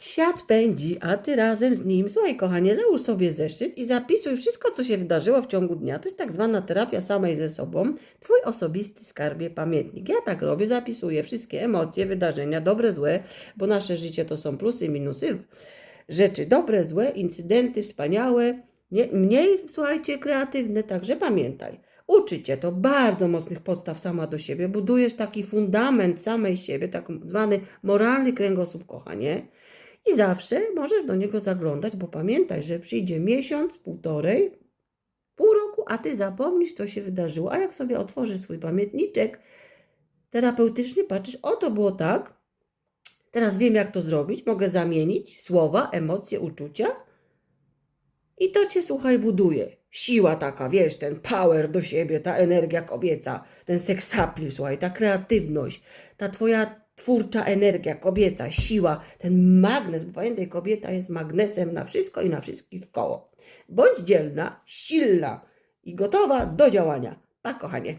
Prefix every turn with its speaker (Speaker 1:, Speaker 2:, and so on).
Speaker 1: Świat pędzi, a ty razem z nim. Słuchaj, kochanie, załóż sobie zeszyt i zapisuj wszystko, co się wydarzyło w ciągu dnia. To jest tak zwana terapia samej ze sobą. Twój osobisty skarbie pamiętnik. Ja tak robię, zapisuję wszystkie emocje, wydarzenia, dobre, złe, bo nasze życie to są plusy, minusy, rzeczy dobre, złe, incydenty wspaniałe, nie, mniej, słuchajcie, kreatywne. Także pamiętaj. Uczy cię to bardzo mocnych podstaw sama do siebie. Budujesz taki fundament samej siebie, tak zwany moralny kręgosłup, kochanie. I zawsze możesz do niego zaglądać, bo pamiętaj, że przyjdzie miesiąc, półtorej, pół roku, a ty zapomnisz, co się wydarzyło. A jak sobie otworzysz swój pamiętniczek terapeutyczny, patrzysz, o to było tak, teraz wiem, jak to zrobić, mogę zamienić słowa, emocje, uczucia i to cię, słuchaj, buduje. Siła taka, wiesz, ten power do siebie, ta energia kobieca, ten seksapil, słuchaj, ta kreatywność, ta twoja twórcza energia kobieca, siła, ten magnes, bo pamiętaj, kobieta jest magnesem na wszystko i na wszystkich w koło. Bądź dzielna, silna i gotowa do działania. Pa, kochanie.